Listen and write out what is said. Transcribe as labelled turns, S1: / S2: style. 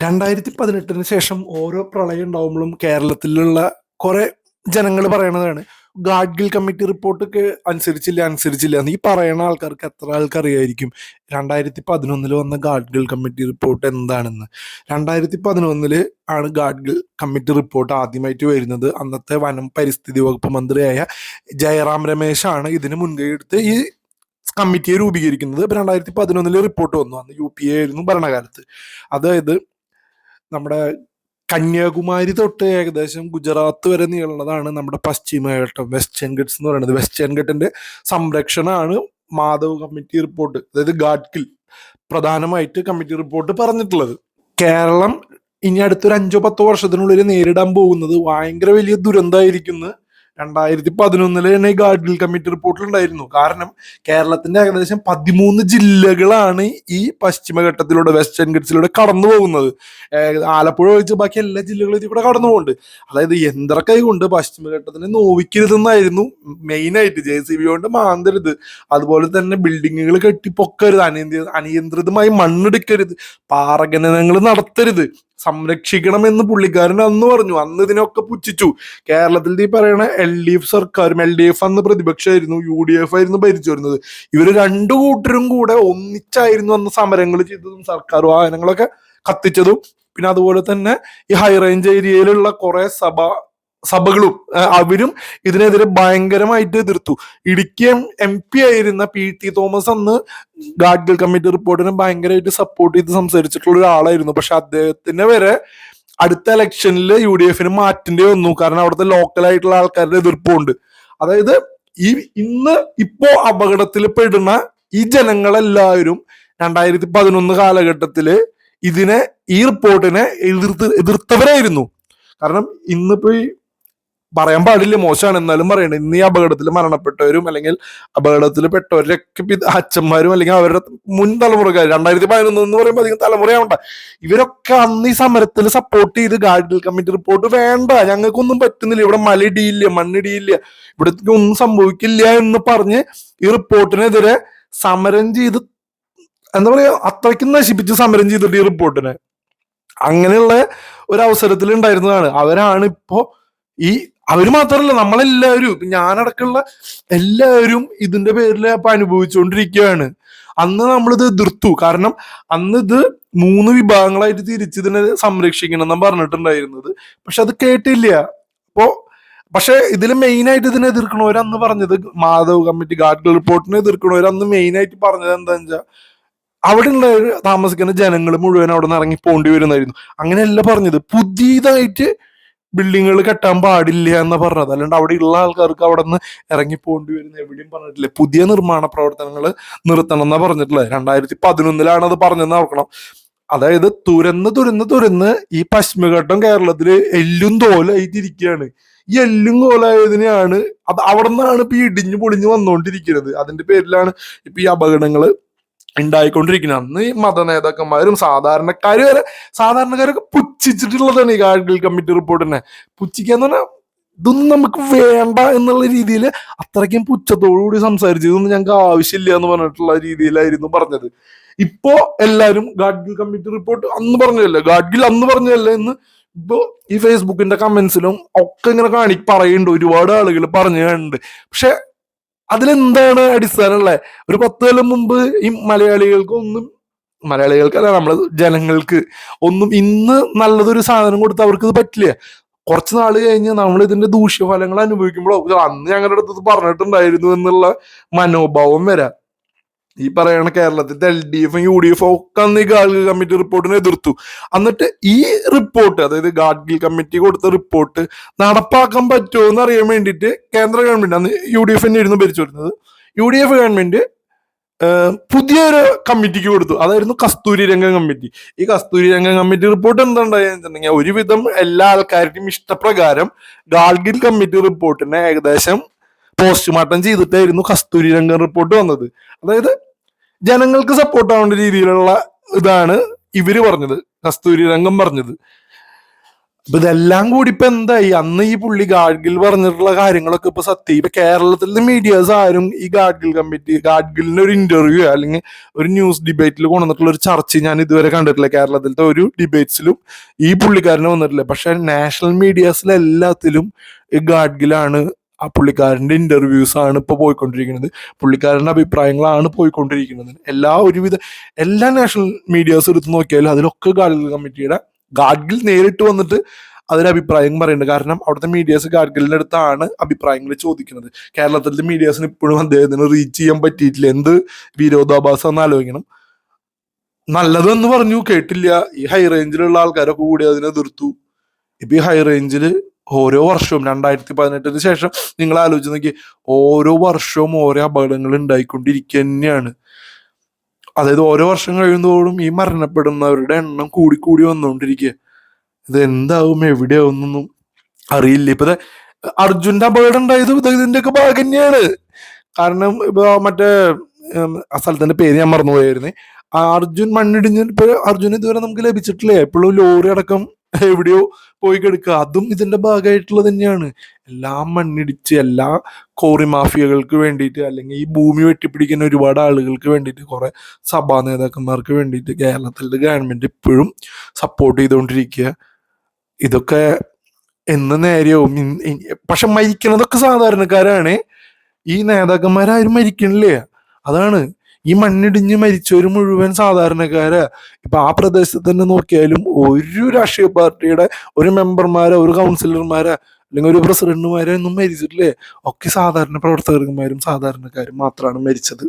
S1: രണ്ടായിരത്തി പതിനെട്ടിന് ശേഷം ഓരോ പ്രളയം ഉണ്ടാവുമ്പോഴും കേരളത്തിലുള്ള കുറെ ജനങ്ങൾ പറയണതാണ് ഗാഡ്ഗിൽ കമ്മിറ്റി റിപ്പോർട്ടൊക്കെ അനുസരിച്ചില്ല അനുസരിച്ചില്ല? എന്ന് ഈ പറയുന്ന ആൾക്കാർക്ക് എത്ര ആൾക്കറിയായിരിക്കും രണ്ടായിരത്തി പതിനൊന്നിൽ വന്ന ഗാഡ്ഗിൽ കമ്മിറ്റി റിപ്പോർട്ട് എന്താണെന്ന്? രണ്ടായിരത്തി പതിനൊന്നിൽ ആണ് ഗാഡ്ഗിൽ കമ്മിറ്റി റിപ്പോർട്ട് ആദ്യമായിട്ട് വരുന്നത്. അന്നത്തെ വനം പരിസ്ഥിതി വകുപ്പ് മന്ത്രിയായ ജയറാം രമേശാണ് ഇതിന് മുൻകൈ എടുത്ത് ഈ കമ്മിറ്റിയെ രൂപീകരിക്കുന്നത്. രണ്ടായിരത്തി പതിനൊന്നിൽ റിപ്പോർട്ട് വന്നു. അന്ന് യു പി എ ആയിരുന്നു ഭരണകാലത്ത്. അതായത് നമ്മുടെ കന്യാകുമാരി തൊട്ട് ഏകദേശം ഗുജറാത്ത് വരെ നീളുന്നതാണ് നമ്മുടെ പശ്ചിമഘട്ടം വെസ്റ്റേൺ ഗട്ട്സ് എന്ന് പറയുന്നത്. വെസ്റ്റേൺ ഗട്ടിന്റെ സംരക്ഷണമാണ് മാധവ് കമ്മിറ്റി റിപ്പോർട്ട് അതായത് ഗാഡ്കിൽ പ്രധാനമായിട്ട് കമ്മിറ്റി റിപ്പോർട്ട് പറഞ്ഞിട്ടുള്ളത്. കേരളം ഇനി അടുത്തൊരു അഞ്ചോ പത്തോ വർഷത്തിനുള്ളിൽ നേരിടാൻ പോകുന്നത് ഭയങ്കര വലിയ ദുരന്തമായിരിക്കുന്നു രണ്ടായിരത്തി പതിനൊന്നിൽ തന്നെ ഈ ഗാഡ്ഗിൽ കമ്മിറ്റി റിപ്പോർട്ടിൽ ഉണ്ടായിരുന്നു. കാരണം കേരളത്തിന്റെ ഏകദേശം പതിമൂന്ന് ജില്ലകളാണ് ഈ പശ്ചിമഘട്ടത്തിലൂടെ വെസ്റ്റേൺ ഗഡ്സിലൂടെ കടന്നു പോകുന്നത്. ആലപ്പുഴ ഒഴിച്ച് ബാക്കി എല്ലാ ജില്ലകളും ഇതിൽ കൂടെ കടന്നു പോകുന്നുണ്ട് അതായത് യന്ത്രക്കൈ കൊണ്ട് പശ്ചിമഘട്ടത്തിനെ നോവിക്കരുതെന്നായിരുന്നു മെയിൻ ആയിട്ട് ജെ സി ബി കൊണ്ട് മാന്തരുത്. അതുപോലെ തന്നെ ബിൽഡിങ്ങുകൾ കെട്ടിപ്പൊക്കരുത്. അനിയന്ത്രി അനിയന്ത്രിതമായി മണ്ണെടുക്കരുത്. പാറഖനനങ്ങൾ നടത്തരുത്. സംരക്ഷിക്കണം എന്ന് പുള്ളിക്കാരൻ അന്ന് പറഞ്ഞു. അന്ന് ഇതിനൊക്കെ പുച്ഛിച്ചു. കേരളത്തിൽ ഈ പറയണ എൽ ഡി എഫ് സർക്കാരും എൽ ഡി എഫ് അന്ന് പ്രതിപക്ഷമായിരുന്നു യു ഡി എഫ് ആയിരുന്നു ഭരിച്ചു വരുന്നത് ഇവർ രണ്ടു കൂട്ടരും കൂടെ ഒന്നിച്ചായിരുന്നു അന്ന് സമരങ്ങൾ ചെയ്തതും സർക്കാർ വാഹനങ്ങളൊക്കെ കത്തിച്ചതും. പിന്നെ അതുപോലെ തന്നെ ഈ ഹൈറേഞ്ച് ഏരിയയിലുള്ള കുറെ സഭ സഭകളും അവരും ഇതിനെതിരെ ഭയങ്കരമായിട്ട് എതിർത്തു. ഇടുക്കി എം പി ആയിരുന്ന പി ടി തോമസ് അന്ന് ഗാഡ്ഗിൽ കമ്മിറ്റി റിപ്പോർട്ടിനെ ഭയങ്കരമായിട്ട് സപ്പോർട്ട് ചെയ്ത് സംസാരിച്ചിട്ടുള്ള ഒരാളായിരുന്നു. പക്ഷെ അദ്ദേഹത്തിന് വരെ അടുത്ത ഇലക്ഷനിൽ യു ഡി എഫിന് മാറ്റേണ്ടി വന്നു. കാരണം അവിടുത്തെ ലോക്കലായിട്ടുള്ള ആൾക്കാരുടെ എതിർപ്പുണ്ട് അതായത് ഈ ഇന്ന് ഇപ്പോ അപകടത്തിൽ പെടുന്ന ഈ ജനങ്ങളെല്ലാവരും രണ്ടായിരത്തി പതിനൊന്ന് കാലഘട്ടത്തിൽ ഇതിനെ ഈ റിപ്പോർട്ടിനെ എതിർത്ത് എതിർത്തവരായിരുന്നു. കാരണം ഇന്നിപ്പോ ഈ പറയാൻ പാടില്ല മോശമാണ്. എന്നാലും പറയണേ ഇന്ന് ഈ അപകടത്തിൽ മരണപ്പെട്ടവരും അല്ലെങ്കിൽ അപകടത്തിൽ പെട്ടവരൊക്കെ അച്ഛന്മാരും അല്ലെങ്കിൽ അവരുടെ മുൻ തലമുറക്കാർ രണ്ടായിരത്തി പതിനൊന്ന് എന്ന് പറയുമ്പോൾ അധികം തലമുറയാവണ്ട. ഇവരൊക്കെ അന്ന് ഈ സമരത്തിൽ സപ്പോർട്ട് ചെയ്ത് ഗാർഡിൽ കമ്മിറ്റി റിപ്പോർട്ട് വേണ്ട. ഞങ്ങൾക്കൊന്നും പറ്റുന്നില്ല. ഇവിടെ മലയിടിയില്ല മണ്ണിടിയില്ല. ഇവിടത്തേക്ക് ഒന്നും സംഭവിക്കില്ല എന്ന് പറഞ്ഞ് ഈ റിപ്പോർട്ടിനെതിരെ സമരം ചെയ്ത് എന്താ പറയാ അത്രയ്ക്കും നശിപ്പിച്ച് സമരം ചെയ്തിട്ട് ഈ റിപ്പോർട്ടിനെ അങ്ങനെയുള്ള ഒരു അവസരത്തിൽ ഉണ്ടായിരുന്നതാണ്. അവരാണ് ഇപ്പോ ഈ അവർ മാത്രമല്ല നമ്മളെല്ലാവരും. ഞാനടക്കമുള്ള എല്ലാവരും ഇതിന്റെ പേരിൽ അപ്പൊ അനുഭവിച്ചുകൊണ്ടിരിക്കുകയാണ് അന്ന് നമ്മളിത് എതിർത്തു. കാരണം അന്ന് ഇത് മൂന്ന് വിഭാഗങ്ങളായിട്ട് തിരിച്ചിതിനെ സംരക്ഷിക്കണം എന്ന് പറഞ്ഞിട്ടുണ്ടായിരുന്നത്. പക്ഷെ അത് കേട്ടില്ല. അപ്പോ പക്ഷെ ഇതിൽ മെയിൻ ആയിട്ട് ഇതിനെ എതിർക്കണവർ അന്ന് പറഞ്ഞത് മാധവ് കമ്മിറ്റി ഗാഡ്ഗിൽ റിപ്പോർട്ടിനെ എതിർക്കണവർ അന്ന് മെയിൻ ആയിട്ട് പറഞ്ഞത് എന്താണെന്ന് വെച്ചാൽ അവിടെ ഉള്ള താമസിക്കുന്ന ജനങ്ങൾ മുഴുവൻ അവിടെ നിന്ന് ഇറങ്ങി പോണ്ടി വരുന്നായിരുന്നു അങ്ങനെയല്ല പറഞ്ഞത്. പുതിയതായിട്ട് ബിൽഡിങ്ങുകൾ കെട്ടാൻ പാടില്ല എന്ന് പറഞ്ഞത്. അല്ലാണ്ട് അവിടെ ഉള്ള ആൾക്കാർക്ക് അവിടെ നിന്ന് ഇറങ്ങി പോണ്ടി വരുന്ന എവിടെയും പറഞ്ഞിട്ടില്ല. പുതിയ നിർമ്മാണ പ്രവർത്തനങ്ങൾ നിർത്തണം എന്നാ പറഞ്ഞിട്ടുള്ളത്. രണ്ടായിരത്തി പതിനൊന്നിലാണ് അത് പറഞ്ഞെന്ന് ഓർക്കണം. അതായത് തുരന്ന് തുരന്ന് തുരന്ന് ഈ പശ്ചിമഘട്ടം കേരളത്തിൽ എല്ലും തോലായിട്ടിരിക്കുകയാണ്. ഈ എല്ലും കോലായതിനെയാണ് അത് അവിടെ നിന്നാണ് ഇപ്പൊ ഇടിഞ്ഞു പൊളിഞ്ഞു വന്നുകൊണ്ടിരിക്കുന്നത്. അതിന്റെ പേരിലാണ് ഇപ്പൊ ഈ അപകടങ്ങൾ ഉണ്ടായിക്കൊണ്ടിരിക്കുന്നത് അന്ന് ഈ മത നേതാക്കന്മാരും സാധാരണക്കാര് വരെ സാധാരണക്കാരൊക്കെ പുച്ഛിച്ചിട്ടുള്ളതാണ് ഈ കാർഗിൽ കമ്മിറ്റി റിപ്പോർട്ടിനെ പുച്ഛിക്കാന്ന് പറഞ്ഞാൽ ഇതൊന്നും നമുക്ക് വേണ്ട എന്നുള്ള രീതിയിൽ അത്രയ്ക്കും പുച്ഛത്തോടുകൂടി സംസാരിച്ചു ഇതൊന്നും ഞങ്ങൾക്ക് ആവശ്യമില്ല എന്ന് പറഞ്ഞിട്ടുള്ള രീതിയിലായിരുന്നു പറഞ്ഞത്. ഇപ്പോ എല്ലാവരും ഗാഡ്ഗിൽ കമ്മിറ്റി റിപ്പോർട്ട് അന്ന് പറഞ്ഞതല്ലേ? ഗാഡ്ഗിൽ അന്ന് പറഞ്ഞതല്ലേ എന്ന് ഇപ്പോ ഈ ഫേസ്ബുക്കിന്റെ കമന്റ്സിലും ഒക്കെ ഇങ്ങനെ കാണി പറയുന്നുണ്ട്. ഒരുപാട് ആളുകൾ പറഞ്ഞു കാണുന്നുണ്ട് പക്ഷെ അതിലെന്താണ് അടിസ്ഥാനമുള്ളത് ഒരു പത്ത് കൊല്ലം മുമ്പ് ഈ മലയാളികൾക്ക് ഒന്നും മലയാളികൾക്കല്ല നമ്മൾ ജനങ്ങൾക്ക് ഒന്നും ഇന്ന് നല്ലതൊരു സാധനം കൊടുത്ത് അവർക്ക് ഇത് പറ്റില്ല. കുറച്ച് നാൾ കഴിഞ്ഞ് നമ്മൾ ഇതിന്റെ ദൂഷ്യഫലങ്ങൾ അനുഭവിക്കുമ്പോഴോ "ഇത് അന്ന് ഞങ്ങളുടെ അടുത്ത് പറഞ്ഞിട്ടുണ്ടായിരുന്നു എന്നുള്ള മനോഭാവം വരാം. ഈ പറയണ കേരളത്തിലത്തെ എൽ ഡി എഫും യു ഡി എഫും ഒക്കെ അന്ന് ഈ ഗാഡ്ഗിൽ കമ്മിറ്റി റിപ്പോർട്ടിനെ എതിർത്തു. എന്നിട്ട് ഈ റിപ്പോർട്ട് അതായത് ഗാഡ്ഗിൽ കമ്മിറ്റി കൊടുത്ത റിപ്പോർട്ട് നടപ്പാക്കാൻ പറ്റുമോ എന്ന് അറിയാൻ വേണ്ടിയിട്ട് കേന്ദ്ര ഗവൺമെന്റ് അന്ന് യു ഡി എഫ് തന്നെയായിരുന്നു ഭരിച്ചു വരുന്നത് യു ഡി എഫ് ഗവൺമെന്റ് പുതിയൊരു കമ്മിറ്റിക്ക് കൊടുത്തു. അതായിരുന്നു കസ്തൂരി രംഗം കമ്മിറ്റി. ഈ കസ്തൂരി രംഗം കമ്മിറ്റി റിപ്പോർട്ട് എന്താണ്ടായിട്ടുണ്ടെങ്കിൽ ഒരുവിധം എല്ലാ ആൾക്കാരുടെയും ഇഷ്ടപ്രകാരം ഗാഡ്ഗിൽ കമ്മിറ്റി റിപ്പോർട്ടിനെ ഏകദേശം പോസ്റ്റ്മോർട്ടം ചെയ്തിട്ടായിരുന്നു കസ്തൂരി രംഗം റിപ്പോർട്ട് വന്നത്. അതായത് ജനങ്ങൾക്ക് സപ്പോർട്ട് ആവേണ്ട രീതിയിലുള്ള ഇതാണ് ഇവർ പറഞ്ഞത്. കസ്തൂരി രംഗം പറഞ്ഞത്. അപ്പൊ ഇതെല്ലാം കൂടി ഇപ്പൊ എന്തായി? അന്ന് ഈ പുള്ളി ഗാഡ്ഗിൽ പറഞ്ഞിട്ടുള്ള കാര്യങ്ങളൊക്കെ ഇപ്പൊ സത്യം. ഇപ്പൊ കേരളത്തിലെ മീഡിയാസ് ആരും ഈ ഗാഡ്ഗിൽ കമ്മിറ്റി ഗാഡ്ഗിലിന്റെ ഒരു ഇന്റർവ്യൂ അല്ലെങ്കിൽ ഒരു ന്യൂസ് ഡിബേറ്റിൽ കൊണ്ടുവന്നിട്ടുള്ള ഒരു ചർച്ച ഞാൻ ഇതുവരെ കണ്ടിട്ടില്ല. കേരളത്തിലത്തെ ഒരു ഡിബേറ്റ്സിലും ഈ പുള്ളിക്കാരന് വന്നിട്ടില്ല. പക്ഷെ നാഷണൽ മീഡിയാസിലെല്ലാത്തിലും ഈ ഗാഡ്ഗിലാണ് ആ പുള്ളിക്കാരന്റെ ഇന്റർവ്യൂസ് ആണ് ഇപ്പോൾ പോയിക്കൊണ്ടിരിക്കുന്നത്. പുള്ളിക്കാരന്റെ അഭിപ്രായങ്ങളാണ് പോയിക്കൊണ്ടിരിക്കുന്നത്. എല്ലാ ഒരുവിധ എല്ലാ നാഷണൽ മീഡിയാസ് എടുത്ത് നോക്കിയാലും അതിലൊക്കെ ഗാഡ്ഗിൽ കമ്മിറ്റിയുടെ ഗാഡ്ഗിൽ നേരിട്ട് വന്നിട്ട് അതിന് അഭിപ്രായം പറയുന്നുണ്ട്. കാരണം അവിടുത്തെ മീഡിയാസ് ഗാഡ്ഗിലിന്റെ അടുത്താണ് അഭിപ്രായങ്ങൾ ചോദിക്കുന്നത്. കേരളത്തിലെ മീഡിയാസിന് ഇപ്പോഴും അദ്ദേഹത്തിന് റീച്ച് ചെയ്യാൻ പറ്റിയിട്ടില്ല. എന്ത് വിരോധാഭാസം എന്ന് ആലോചിക്കണം. നല്ലതെന്ന് പറഞ്ഞു കേട്ടില്ല. ഈ ഹൈ റേഞ്ചിലുള്ള ആൾക്കാരൊക്കെ കൂടി അതിനെ എതിർത്തു. ഇപ്പൊ ഈ ഹൈ റേഞ്ചിൽ ഓരോ വർഷവും രണ്ടായിരത്തി പതിനെട്ടിന് ശേഷം നിങ്ങൾ ആലോചിച്ച് നോക്കി ഓരോ വർഷവും ഓരോ അപകടങ്ങൾ ഉണ്ടായിക്കൊണ്ടിരിക്കുക തന്നെയാണ് അതായത് ഓരോ വർഷം കഴിയുന്നതോടും ഈ മരണപ്പെടുന്നവരുടെ എണ്ണം കൂടിക്കൂടി വന്നുകൊണ്ടിരിക്കുക. ഇത് എന്താവും എവിടെയാവും എന്നൊന്നും അറിയില്ല. ഇപ്പൊ അർജുന്റെ അപകടം ഉണ്ടായത് ഇത് ഇതിന്റെ ഒക്കെ ഭാഗം തന്നെയാണ്. കാരണം ഇപ്പൊ മറ്റേ ആ സ്ഥലത്തിന്റെ പേര് ഞാൻ മറന്നുപോയായിരുന്നേ. അർജുൻ മണ്ണിടിഞ്ഞ് ഇപ്പൊ അർജുൻ ഇതുവരെ നമുക്ക് ലഭിച്ചിട്ടില്ലേ. എപ്പോഴും ലോറി അടക്കം എവിടെയോ പോയി കിടക്കുക. അതും ഇതിന്റെ ഭാഗമായിട്ടുള്ളത് തന്നെയാണ്. എല്ലാം മണ്ണിടിച്ച് എല്ലാ കോറി മാഫിയകൾക്ക് വേണ്ടിയിട്ട് അല്ലെങ്കിൽ ഈ ഭൂമി വെട്ടിപ്പിടിക്കുന്ന ഒരുപാട് ആളുകൾക്ക് വേണ്ടിയിട്ട് കുറെ സഭാ നേതാക്കന്മാർക്ക് വേണ്ടിയിട്ട് കേരളത്തിലെ ഗവൺമെന്റ് ഇപ്പോഴും സപ്പോർട്ട് ചെയ്തുകൊണ്ടിരിക്കുക. ഇതൊക്കെ എന്ന ഇൻ- പക്ഷെ മരിക്കണതൊക്കെ സാധാരണക്കാരാണ്. ഈ നേതാക്കന്മാരാരും മരിക്കണില്ല. അതാണ് ഈ മണ്ണിടിഞ്ഞ് മരിച്ചവർ മുഴുവൻ സാധാരണക്കാരാ. ഇപ്പൊ ആ പ്രദേശത്ത് തന്നെ നോക്കിയാലും ഒരു രാഷ്ട്രീയ പാർട്ടിയുടെ ഒരു മെമ്പർമാരോ ഒരു കൗൺസിലർമാരോ അല്ലെങ്കിൽ ഒരു പ്രസിഡന്റുമാരെ ഒന്നും മരിച്ചിട്ടില്ലേ. ഒക്കെ സാധാരണ പ്രവർത്തകന്മാരും സാധാരണക്കാരും മാത്രമാണ് മരിച്ചത്.